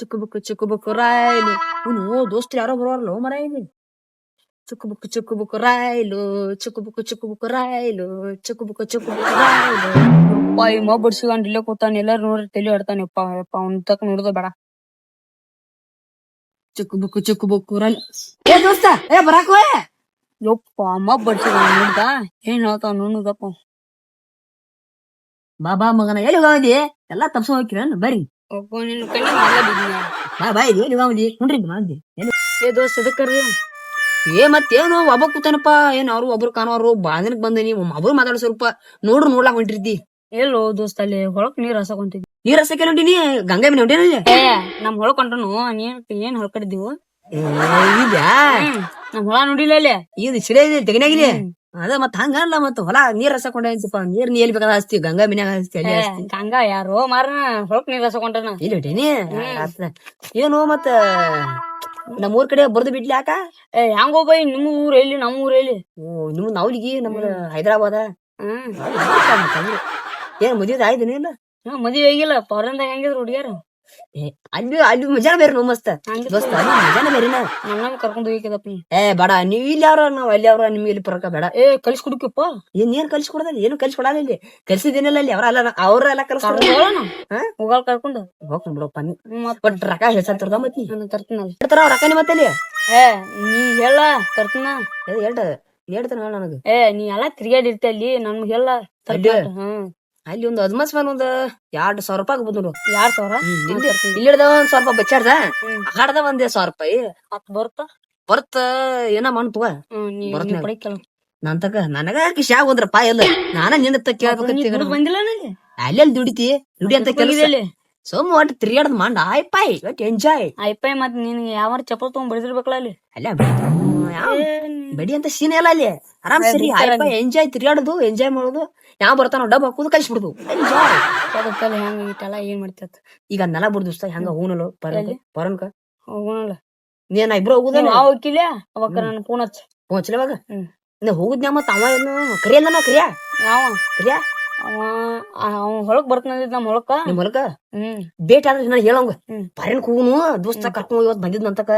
ಚಿಕ್ಕ ಬುಕ್ ಚಿಕ್ಕ ಬುಕ್ ರಾಯಲು ಇವನು ದೋಸ್ತ್ ಯಾರೋ ಬರೋರ್ಲೋ ಮರ ಇಲ್ಲಿ ಚಿಕ್ಕ ಬುಕ್ ಚಿಕ್ಕ ಬುಕ್ ರಾಯಲು ಚಿಕ್ಕ ಬುಕ್ ಚಿಕ್ಕ ಬುಕ್ ರಾಯಲು ಚಿಕ್ಕ ಬುಕ್ ಚಿಕ್ಕ ಬುಕ್ ರಾಯಲು ಯಪ್ಪ ಈ ಮೊಬ್ ಬಿಡ್ಸ್ಕೊಂಡ್ ಇಲ್ಲೇ ಕೂತಾನ ಎಲ್ಲಾರು ನೋಡ್ರಿ ತಲೆ ಹೊಡ್ತಾನೆ ಯಪ್ಪ ಯಪ್ಪ ಅವ್ನ ತಕ್ಕ ನೋಡುದ ಬೇಡ ಚಿಕ್ಕ ಬುಕ್ ಚಿಕ್ಕ ಬುಕ್ ರಾಯಲ್ ಏ ದೋಸ್ತ ಏ ಬರಾಕೋ ಯಪ್ಪ ಮೊಬ್ ಬಿಡ್ಸ್ಕೊಂಡ್ ನೋಡ್ದ ಏನ್ ಹೇಳ್ತಾವ ನೋಡುದಪ್ಪ ಬಾ ಬಾ ಮಗನ ಎಲ್ಲಿ ಹೋಗಿದಿ ಎಲ್ಲಾ ತಪ್ಸ ಹೋಗ್ತೀರ ಬರ್ರಿ ಒಬ್ಬ ನಿನ್ ಕಣ್ಣಿ ಮಲ್ಲ ಬಿದ್ನ ಬಾ ಬಾ ಇದು ಎಲ್ಲಿ ಹೋಗಿದಿ ಕುಂಡ್ರಿ ಮಾಡಿ ಏ ದೋಸ್ತ್ ಅದಕ್ಕರ್ರಿ ಏ ಮತ್ತೇನು ಒಬ್ಬ ಕೂತಾನಪ್ಪ. ಏನ್ ಅವ್ರು ಒಬ್ರು ಕಾಣೋರು ಬಾಂಧನಕ್ ಬಂದಿನಿ ಒಬ್ರು ಮಾತಾಡೋ ಸ್ವಲ್ಪ ನೋಡ್ರು ನೋಡ್ಲಾಕ್ ಹೊಂಟಿರ್ತಿ. ಎಲ್ಲೋ ದೋಸ್ತ ಅಲ್ಲಿ ಹೊಳಕ್ ನೀರ್ ಹಸಕೊಂತಿದ್ವಿ ನೀರ್ ಹಸಕ್ಕೆ ನೋಡಿನಿ ಗಂಗಾ ಮನೆ ಹೊಂಟೇನಲ್ಲಿ ಏ ನಮ್ ಹೊಳ ಕೊಂಡ್ರು ನೀನ್ ಏನ್ ಹೊಳ್ಕಡಿದ್ದೀವು ಇದ್ಯಾ? ನಮ್ ಹೊಳ ನೋಡಿಲ್ಲ ಅಲ್ಲಿ. ಇದು ಸಿಡೇ ಇದೆ ತೆಗನಾಗಿದೆ ಅದ ಮತ್ತ ಹಂಗಲ್ಲ ಮತ್ತ ಹೊಲ ನೀರ್ ಹಸಕೊಂಡ ಅಂತಿಪ್ಪ ನೀರ್ ನೀ ಎಲ್ಲಿ ಬೇಕಾದ ಹಸ್ತಿ? ಗಂಗಾ ಮನ್ಯಾಗ ಹಸ್ತಿ ಅಲ್ಲಿ ಹಸ್ತಿ. ಗಂಗಾ ಯಾರೋ ಮಾರನ ಹೊಳಕ್ ನೀರ್ ಹಸಕೊಂಡ್ರನ ಇಲ್ಲಿ ಹೊಟ್ಟೇನಿ. ಏನು ಮತ್ತ ನಮ್ಮೂರ್ ಕಡೆ ಬರ್ದು ಬಿಡ್ಲಿ ಯಾಕ? ಹೆಂಗೋ ಬೈ ನಿಮ್ಮ ಊರ್ ಎಲ್ಲಿ ನಮ್ಮ ಊರ್ ಎಲ್ಲಿ? ಓ ನಿಮ್ ನಾವ್ಲಿಗಿ ನಮ್ಮ ಹೈದರಾಬಾದ? ಹ್ಮ್. ಏನ್ ಮದ್ವೆ ಆಯ್ತು ನೀನ್ ಹ್ಮ್, ಮದ್ವೆ ಆಗಿಲ್ಲ. ಪೌರಂದಾಗ ಹೆಂಗಿದ್ರು ಹುಡುಗ್ಯಾರ? ಅಲ್ಲಿ ಅಲ್ಲಿ ಮಜಾನ ಬೇರೆ ನೋ ಮಸ್ತ್. ದೋಸ್ತ ಅಲ್ಲಿ ಮಜಾನ ಬೇರೆ ನನ್ನ ಕರ್ಕೊಂಡ್ ಹೋಗಿದ್ದಪ್ಪ ನೀ ಏ ಬೇಡ ನೀವ್ ಇಲ್ಲಿ ಯಾರ ನಾವ್ ಅಲ್ಲಿ ಅವ್ರ ನಿಮ್ಗೆ ಇಲ್ಲಿ ಪರಕ ಬೇಡ. ಏ ಕಲಿಸ್ ಕುಡಿಕಪ್ಪ ಏನ್ ಏನ್ ಕಲ್ಸಿ ಕೊಡದಲ್ಲ ಏನು ಕಲ್ಸಿ ಕೊಡಲ್ಲ ಇಲ್ಲಿ. ಕಲ್ಸಿದೇನಿಲ್ಲ ಅಲ್ಲಿ ಅವ್ರ ಅಲ್ಲ ಅವ್ರ ಎಲ್ಲ ಕಲ್ಸ್ಕೊಡ ಹಾ? ಹೋಗಲ್ ಕರ್ಕೊಂಡು. ಹೋಗ್ತೀನಿ ಬಿಡಪ್ಪ ನೀ. ಬಟ್ ರೊಕ್ಕ ಹೇಳ್ಸತ್ತಿರ್ದ ಮತ್ತಿ ತರ್ತೀನಿ ಅವ್ರ ರೊಕ್ಕ ಮತ್ತೆ ಅಲ್ಲಿ? ಏ ನೀ ಹೇಳ ತರ್ತೀನ ಹೇಳ್ ಹೇಳ್ತಾನ ಹೇಳ ನನಗ. ಏ ನೀ ಎಲ್ಲಾ ತಿರ್ಗಾಡಿರ್ತಿ ಅಲ್ಲಿ ನಮ್ಗೆ ಅಲ್ಲಿ? ಹ್ಮ್. ಅಲ್ಲಿ ಒಂದು ಅದ್ಮಾಸ್ ಮೇಲೆ ಒಂದ್ ಎರಡ್ ಸಾವಿರ ರೂಪಾಯಿ ಆಗ್ಬೋದು ನೋಡು. ಯಾರ್ ಸಾವಿರ? ಇಲ್ಲಿ ಇಲ್ಲಿಡ್ದ ಒಂದ್ ಸ್ವಲ್ಪ ಹ್ಮ್. ಆಡದ ಒಂದೇ ಸಾವಿರ ರೂಪಾಯಿ. ಮತ್ ಬರ್ತಾ? ಬರ್ತ ಏನ ನೀ ಬರ್ತ್ನ. ನನ್ ತಕ ನನಗ ಕಿಶ್ಯಾಗ ಒಂದ್ ರೂಪಾಯಿ ಎಲ್ಲ ನಾನ ತಕ್ಕ ಕೇಳ್ಬೇಕಂತ ಬಂದಿಲ್ಲ ದುಡಿತಿ? ದುಡಿ ಅಂತ ಕೆಲಸ. ಸೋಮ ಒಟ್ಟು ತಿರ್ಗಾಡದ್ ಮಂಡ. ಆಯ್ ಪಾಯ್ ಒಟ್ಟು ಎಂಜಾಯ್ ಐಪಾಯ್ ಮತ್ತೆ ನಿನ್ಗೆ ಯಾವ ಚಪ್ಪಲ್ ತಗೊಂಡ್ ಬಡಿದಿರ್ಬೇಕಲ್ಲ ಅಲ್ಲಿ? ಅಲ್ಲ ಬಡಿ ಅಂತ ಸೀನ್ ಎಲ್ಲ ಅಲ್ಲಿ. ಆರಾಮ್ ಸರಿ. ಆಯ್ ಪಾಯ್ ಎಂಜಾಯ್ ತಿರ್ಗಾಡೋದು ಎಂಜಾಯ್ ಮಾಡೋದು. ಯಾವ ಬರ್ತಾನೋ ಡಬ್ ಹಾಕೋದು ಕಳಿಸ್ಬಿಡುದು. ಎಂಜಾಯ್ ಹೆಂಗ ಇಟ್ಟಲ್ಲ ಏನ್ ಮಾಡ್ತಿತ್ತು ಈಗ ನೆಲ ಬಿಡ್ದು ಹೆಂಗ ಹೂನಲ್ಲ ಎಲ್ಲಿ? ಪರನ್ಕ. ಹೋಗೋಣಲ್ಲ ನೀನ್ ಇಬ್ರು ಹೋಗುದ ನಾವ್ ಹೋಗಿಲ್ಲ ಅವಾಗ ನನ್ನ ಫೋನ್ ಹಚ್ಚ. ಪೋಚ್ಲೇವಾಗ ಹ್ಮ್. ನಾ ಹೋಗುದ್ನ್ಯಾ ಮತ್ತ ಅವ ಏನು? ಕರಿಯಲ್ಲ ನಾವು ಕರಿಯ? ಯಾವ? ಕರಿಯ? ಅವ ಅವ ಹೊಳಕ್ ಬರ್ತಾನಿದ್ ನಮ್ ಹೊಳಕ ನಿಮ್ ಹೊಲಕ ಹ್ಮ್. ಭೇಟಿ ಆದ್ರೆ ನಾ ಹೇಳಂಗ ಹ್ಮ್. ಕೂನು ಕೂಗುನು ದೋಸ್ತ ಕರ್ಕೊಂಡ್ ಇವತ್ ಬಂದಿದ್ನಂತಕ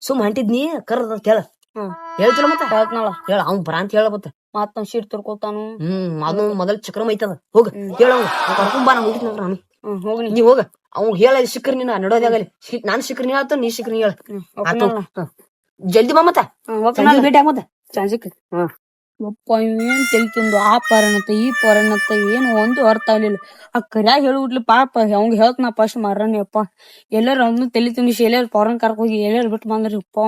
ಸುಮ್ ಹಂಟಿದ್ನಿ ಕರ್ದ ಅಂತ ಹೇಳ ಹ್ಮ್. ಹೇಳ್ತಿಲ್ಲ ಮತ್ತ? ಹೇಳ್ತನಲ್ಲ. ಹೇಳ ಅವ್ನ್ ಬರ ಅಂತ ಹೇಳ ಮತ್ತ. ಮತ್ ನಾವ್ ಶೀಟ್ ತುರ್ಕೋತಾನು. ಹ್ಮ್ ಅದು ಮೊದಲ್ ಚಕ್ರಮ ಐತದ. ಹೋಗ ಹೇಳಂಗ ಕರ್ಕೊಂಡ್ ಬಾ ನಾ ನಾನು ಹ್ಮ್ ನೀ ಹೋಗ. ಅವ್ನ್ ಹೇಳ ಸಿಕ್ಕ್ರಿ ನೀನ ನಡೋದಾಗಲಿ. ನಾನ್ ಸಿಕ್ಕ್ರಿ ನೀ ಹೇಳ್ತಾನ ನೀ ಸಿಕ್ಕ್ರಿ ನೀ ಹೇಳ. ಜಲ್ದಿ ಬಾ ಮತ್ತ. ಭೇಟಿ ಆಗ ಮತ್ತ ಚಾನ್ಸಿಕ್ ಹ್ಮ್. ಯಪ್ಪ ಏನ್ ತಿಳಿತಂದು ಆ ಪರಣತ್ತ ಈ ಪರಣತ್ತ ಏನು ಒಂದು ಅರ್ಥ ಆಗ್ಲಿಲ್ಲ. ಆ ಕರ್ಯಾಗ ಹೇಳ್ಬಿಟ್ಲಿ ಪಾಪ, ಅವಂಗ ಹೇಳ್ತ ಫಸ್ಟ್ ಮಾರನಿ ಯಪ್ಪ ಎಲ್ಲಾರು ಅದನ್ನ ತಲಿ ತುಂಬಿಸಿ ಎಲ್ಲಾರು ಪೌರನ್ ಕರ್ಕ ಹೋಗಿ, ಎಲ್ಲಾರು ಬಿಟ್ಟು ಬಂದ್ರಿ ಯಪ್ಪ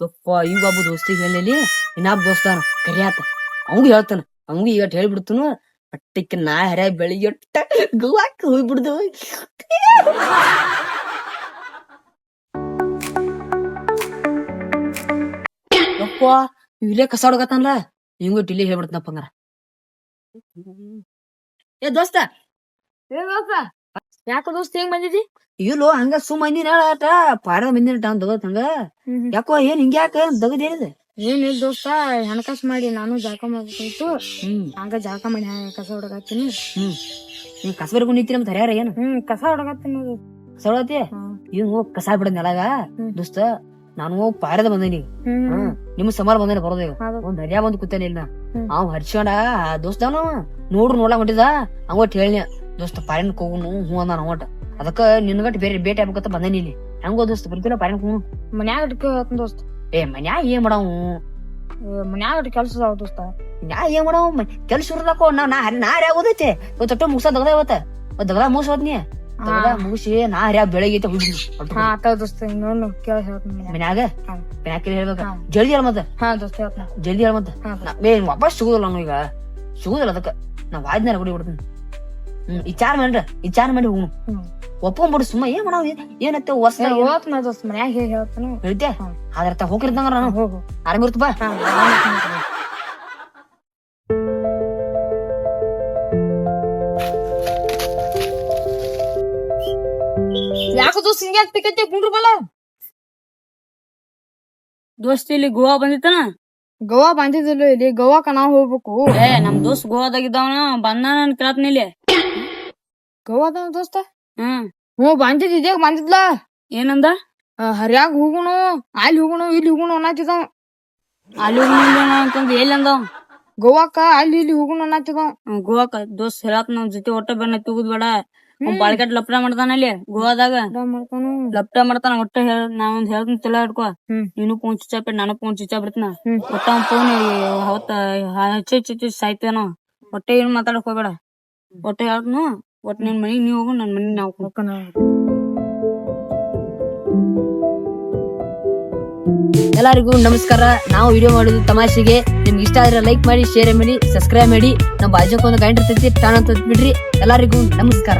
ಯಪ್ಪ ಈಗ ಒಬ್ಬ ದೋಸ್ತಿಗೆ ಹೇಳಿ ಇನ್ನೊಬ್ಬ ದೋಸ್ತಾನ ಕರಿಯಾತ. ಅವಂಗ ಹೇಳ್ತಾನ. ಅವಂಗ ಈಗ ಹೇಳ್ಬಿಡ್ತನು. ಅಟ್ಟಕ್ಕೆ ನಾ ಹರ ಬೆಳಿಗ್ಗೆ ಗೋವಾಕ್ ಹೋಗ್ಬಿಡ್ದು. ಯಪ್ಪ ಇಲ್ಲೇ ಕಸ ಹೊಡಗತ್ತಲ್ಲ ಹಿಂಗು ಹೇಳ್ಬಿಡ್ತನಪ್ಪ ಹಂಗಾರ ಏ ದೋಸ್ತ. ಯಾಕ ದೋಸ್ತ ಹೆಂಗ್ ಬಂದಿದಿ? ಇಲ್ಲೋ ಹಂಗ ಸುಮ್ ಮಂದಿನ ಹೇಳಾಟ ಪಾಡ ಮಂದಿನ ಟಾನ್ ತಗೋತ್ ಹಂಗ. ಯಾಕೋ ಏನ್ ಹಿಂಗ್ಯಾಕ ಏನ್ ಇಲ್ಲ ದೋಸ್ತ ಹಣಕಾಸು ಮಾಡಿ ನಾನು ಜಾಕ ಮಾಡ್ಬೇಕು ಹ್ಮ್. ಹಂಗ ಜಾಕ ಮಾಡಿ ಕಸ ಹೊಡಗತ್ತೀನಿ ಹ್ಮ್. ನೀವ್ ಕಸ ಬರ್ಕೊಂಡು ನಿಂತೀರಿ ನಮ್ ಹರ್ಯಾರ ಏನು? ಹ್ಮ್ ಕಸ ಹೊಡಗತ್ತೀನಿ ಕಸ ಹೊಡತಿ ಇವ್ ಹೋಗ್ ಕಸ ಬಿಡ ನೆಲಗ. ದೋಸ್ತ ನಾನು ಪಾರದ ಬಂದೇನಿ. ಹ್ಮ್. ನಿಮ್ ಸಮಾರ ಬಂದೇನೆ ಬರೋದು ಈಗ. ಒಂದ್ ಹರ್ಯಾ ಬಂದ್ ಕೂತೇನೆ ಇಲ್ಲ. ಅವ್ ಹರ್ಸ್ಕೊಂಡ ದೋಸ್ತ ನೋಡ್ರು ನೋಡ್ಲಾಕ್ ಹೊಂಟಿದ ಅವಟ್ ಹೇಳಿನ ದೋಸ್ತ ಪಾರಿನ ಹೋಗುನು ಹೂ ಅಂದ ಅವಟ್ ಅದಕ್ಕ ನಿನ್ಗಟ್ ಬೇರೆ ಭೇಟಿ ಆಗ್ಬೇಕಂತ ಬಂದೇನಿ ಇಲ್ಲಿ. ಹೆಂಗೋ ದೋಸ್ತ ಬರ್ತಿಲ್ಲ ಪಾರಿನ ಹೋಗು ಮನ್ಯಾಗ ದೋಸ್ತ. ಏ ಮನ್ಯಾಗ ಏನ್ ಮಾಡಾವು? ಮನ್ಯಾಗ ಕೆಲ್ಸ ಅದಾವ ದೋಸ್ತ. ನಾ ಏನ್ ಮಾಡಾವು? ಕೆಲ್ಸ ಇರ್ದಾಕೋ ನಾ ನಾ ನಾ ಹರಿ ಆಗೋದೈತೆ ಇವತ್ತು ಒಟ್ಟು ಮುಗ್ಸ ದಗದ ಇವತ್ತ. ದಗದ ಮುಗಿಸ್ ದಗದ ಮುಗಿಸಿ ನಾ ಹರ್ಯಾ ಬೆಳಗ್ಗೆ ಐತೆ ಹೋಗಿ ಹಾ ಆತ ದೋಸ್ತ ಇನ್ನೊಂದು ಕೇಳ ಹೇಳ್ತೀನಿ ಮನ್ಯಾಗ? ಮನ್ಯಾಗ ಹೇಳ್ಬೇಕ. ಜಲ್ದಿ ಹೇಳ ಮತ್ತ. ಹಾ ದೋಸ್ತ ಹೇಳ್ತೀನಿ. ಜಲ್ದಿ ಹೇಳ ಮತ್ತ. ಏ ವಾಪಸ್ ಸಿಗುದಿಲ್ಲ ನಾವು ಈಗ. ಸಿಗುದಿಲ್ಲ ಅದಕ್ಕ. ನಾ ವಾದ್ನಾರ ಗುಡಿ ಬಿಡ್ತೀನಿ. ಹ್ಮ್ ವಿಚಾರ ಮಾಡ್ರ ವಿಚಾರ ಮಾಡಿ ಹ್ಮ್. ಒಪ್ಕೊಂಡ್ಬಿಡು ಸುಮ್ಮ ಏನ್ ಮಾಡಾವ್ ಏನತ್ತೆ ಹೊಸ ಹೋಗ್ತೀನಿ ದೋಸ್ತ ಮನ್ಯಾಗ ಹೇಳಿ ಹೇಳ್ತಾನು. ಹೇಳ್ತೆ ಹ್ಮ್. ಅದ್ರ ಹೋಗಿರ್ದಂಗ ನಾನು. ಹೋಗು. ಆರಾಮ್ ಬಾ. ಹಾ ಆರಾಮ್ ಯಾಕ ದೋಸ್ತ ಹಿಂಗೆ ಆಗ್ತೈತಿ ಕುಂಡ್ರು ಬಲ. ದೋಸ್ತ್ ಇಲ್ಲಿ ಗೋವಾ ಬಂದಿತ್ತನ? ಗೋವಾ ಬಂದಿದ್ದಿಲ್ಲ ಇಲ್ಲಿ ಗೋವಾಕ ನಾವ್ ಹೋಗ್ಬೇಕು. ಏ ನಮ್ ದೋಸ್ತ್ ಗೋವಾದಾಗಿದ್ದವನ ಬಂದ ನನ್ ಕೇಳ್ತಾನ ಇಲ್ಲಿ. ಗೋವಾದ ದೋಸ್ತ? ಹ್ಮ್. ಹ್ಞೂ ಬಂದಿದ್ ಇದೇ ಬಂದಿದ್ಲ? ಏನಂದ? ಹರಿಯಾಗ ಹೋಗುಣು ಅಲ್ಲಿ ಹೋಗುಣು ಇಲ್ಲಿ ಹೋಗುಣು ಅನ್ನತ್ತಿದ ಅಲ್ಲಿ ಅಂತಂದ್ ಎಲ್ಲಿ ಅಂದ ಗೋವಾಕ ಅಲ್ಲಿ ಇಲ್ಲಿ ಹೋಗುಣು ಅನ್ನತ್ತಿದ ಗೋವಾಕ ದೋಸ್ತ್ ಹೇಳತ್ ನಮ್ ಜೊತೆ ಒಟ್ಟ ಬೆನ್ನ ತೂಗುದ್ ಬೇಡ ಬಾಳ್ಕೆಟ್ ಲಪ್ಟ ಮಾಡ್ತಾನ ಅಲ್ಲಿ ಗೋವಾದಾಗ. ಲಪ್ಡ ಮಾಡ್ತಾನ. ಒಟ್ಟ ಹೇಳ ನಾ ಒಂದ್ ಹೇಳ್ತೀನಿ ತಿಳ ಹಿಡ್ಕೊ. ನೀನು ಫೋನ್ ಸ್ವಿಚ್ ಆಫ್ ನಾನು ಫೋನ್ ಸ್ವಿಚ್ ಆಫ್ ಬಿಡ್ತೀನ. ಒಟ್ಟ ಅವ್ನ್ ಫೋನ್ ಅವತ್ತ ಹಚ್ಚಿ ಹಚ್ಚಿ ಸಾಯ್ತೇನೋ. ಒಟ್ಟೆ ಏನು ಮಾತಾಡಕ್ ಹೋಗ್ಬೇಡ. ಒಟ್ಟೆ ಹೇಳ್ತನು ಒಟ್ ನಿನ್ ಮನಿಗ್ ನೀವ್ ಹೋಗು ನನ್ ಮನಿಗ್ ನಾವ್ ಹೋಗ್ತೀವಿ. ಎಲ್ಲರಿಗೂ ನಮಸ್ಕಾರ. ನಾವು ವಿಡಿಯೋ ಮಾಡೋದು ತಮಾಷೆಗೆ. ನಿಮ್ಗೆ ಇಷ್ಟ ಆದ್ರೆ ಲೈಕ್ ಮಾಡಿ ಶೇರ್ ಮಾಡಿ ಸಬ್ಸ್ಕ್ರೈಬ್ ಮಾಡಿ. ನಮ್ಮ ಬಾಜುಕ್ ಒಂದು ಗಂಟೆ ಅಂತ ಬಿಡ್ರಿ. ಎಲ್ಲರಿಗೂ ನಮಸ್ಕಾರ.